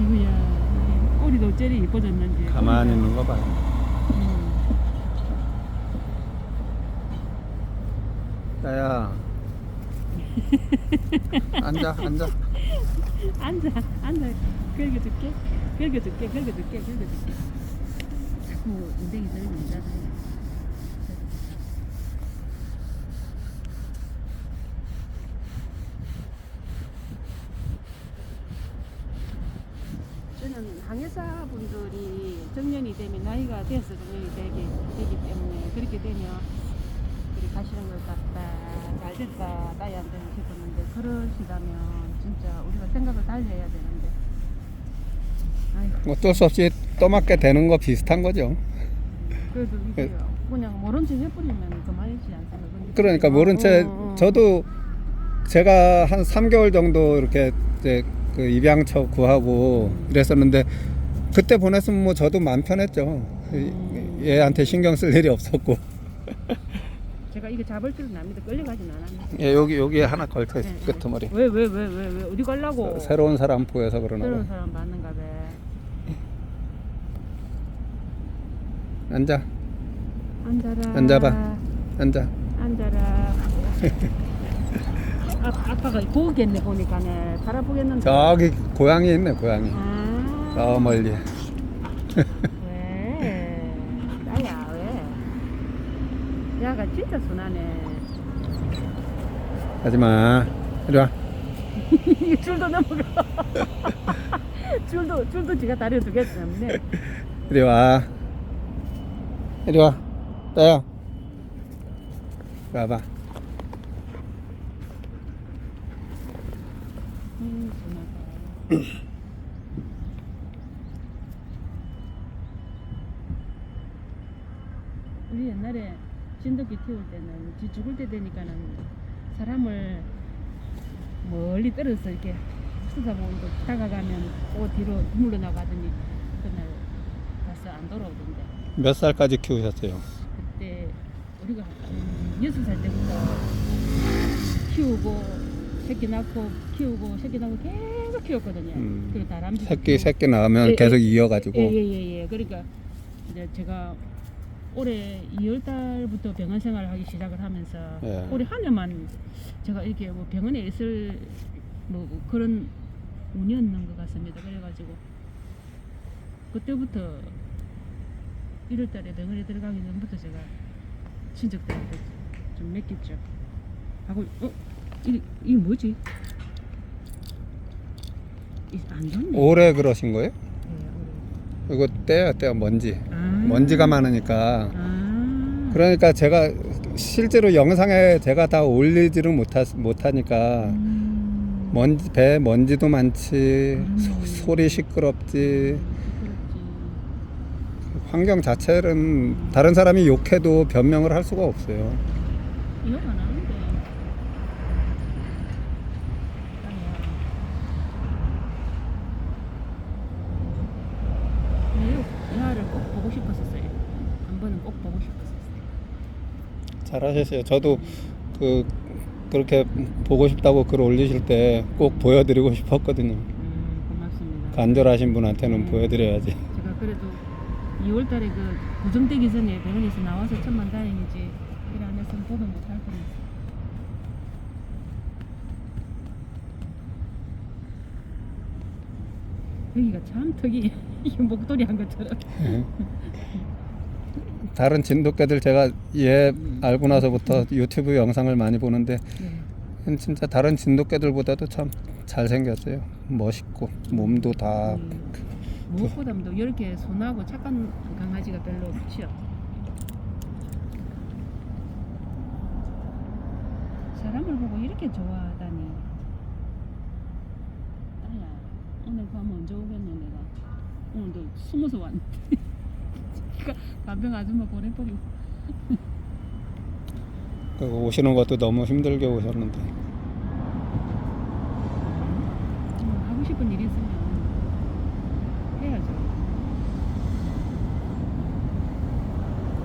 아이고야 꼬리도 어째리 이뻐졌는지 가만히 있는 거 봐요. 음. 야야. 앉아, 앉아. 앉아 앉아 긁어줄게 긁어줄게 긁어줄게 긁어줄게 자꾸 엉덩이 들면 자다 저는 항해사 분들이 정년이 되면 나이가 돼서 정년이 되기, 되기 때문에 그렇게 되면 그리 가시는 것 같다 잘 됐다 나이 안 되면 싶었는데 그러시다면 진짜 우리가 생각을 달리 해야 되는데 아이고 어쩔 수 없이 떠맡게 되는 거 비슷한 거죠. 그래도 이게 그냥 모른 척 해버리면 그만이지 않습니까 그러니까 어, 모른 채 어, 어. 저도 제가 한 3개월 정도 이렇게 이제 그 입양처 구하고 이랬었는데 그때 보냈으면 뭐 저도 마음 편했죠. 이- 얘한테 신경 쓸 일이 없었고. 제가 이거 잡을 줄은 압니다 끌려가진 않았는데 예, 여기 여기에 하나 걸쳐 있어. 네, 끄트머리. 왜 왜 왜 왜 왜 어디 가려고 새로운 사람 보여서 그러나 새로운 봐. 사람 맞는가 봐 앉아. 앉아라 앉아봐. 앉아. 앉아라 아, 아빠가 보겠네 보니까네 바라보겠는데 저기 고양이 있네, 고양이. 아 저 멀리. 왜 나야 왜 야가 진짜 순하네 하지 마. 이리 와. 줄도 넘어가 줄도 줄도 지가 다리 두개 때문에 이리 와. 이리 와. 떠요. 와봐. 음, 순하다. 우리 옛날에 진돗개 키울 때는 지 죽을 때 되니까는 사람을 멀리 떨어서 이렇게 수사보고 다가가면 오 뒤로 물러나가더니 그날 가서 안 돌아오던데 몇 살까지 키우셨어요? 그때 우리가 한 여섯 살 때부터 키우고 새끼 낳고 키우고 새끼 낳고 계속 키웠거든요. 음. 그 다람쥐 새끼 새끼 나오면 예, 계속 예. 이어가지고 예예 예 예, 그러니까 이제 제가 올해 2월 달부터 병원 생활을 하기 시작을 하면서 예. 올해 한 해만 제가 이렇게 뭐 병원에 있을 뭐 그런 운이 없는 것 같습니다. 그래가지고 그때부터 1월 달에 병원에 들어가기 전부터 제가 친척들한테 좀 맡겼죠. 하고 어? 이, 이게 뭐지? 이, 안 좋네. 오래 그러신 거예요? 예, 이거 떼야 떼야 먼지 아. 먼지가 많으니까 아. 그러니까 제가 실제로 영상에 제가 다 올리지를 못하, 못하니까 음. 먼지 배 먼지도 많지 음. 소, 소리 시끄럽지. 환경 자체는 다른 사람이 욕해도 변명을 할 수가 없어요 하는데. 아니야. 이 야를 꼭 보고 싶었었어요. 한 번은 꼭 보고 싶었었어요. 잘하셨어요 저도 그 그렇게 보고 싶다고 글 올리실 때 꼭 보여드리고 싶었거든요 음, 고맙습니다. 간절하신 분한테는 음. 보여드려야지 제가 그래도 2월달에 그 구정되기 전에 병원에서 나와서 천만 다행이지 일 안 했으면 보도 못할 뻔했어. 여기가 참 특이 이 목도리 한 것처럼 다른 진돗개들 제가 얘 알고 나서부터 유튜브 영상을 많이 보는데 네. 진짜 다른 진돗개들보다도 참 잘생겼어요 멋있고 몸도 다 음, 무엇보다도 이렇게 순하고 착한 강아지가 별로 없지요. 사람을 보고 이렇게 좋아하다니. 딸야, 오늘 밤 언제 오겠노 내가. 오늘도 숨어서 왔는데. 그러니까 간병 아줌마 보내버리고. 그 오시는 것도 너무 힘들게 오셨는데 음, 하고 싶은 일이 있으면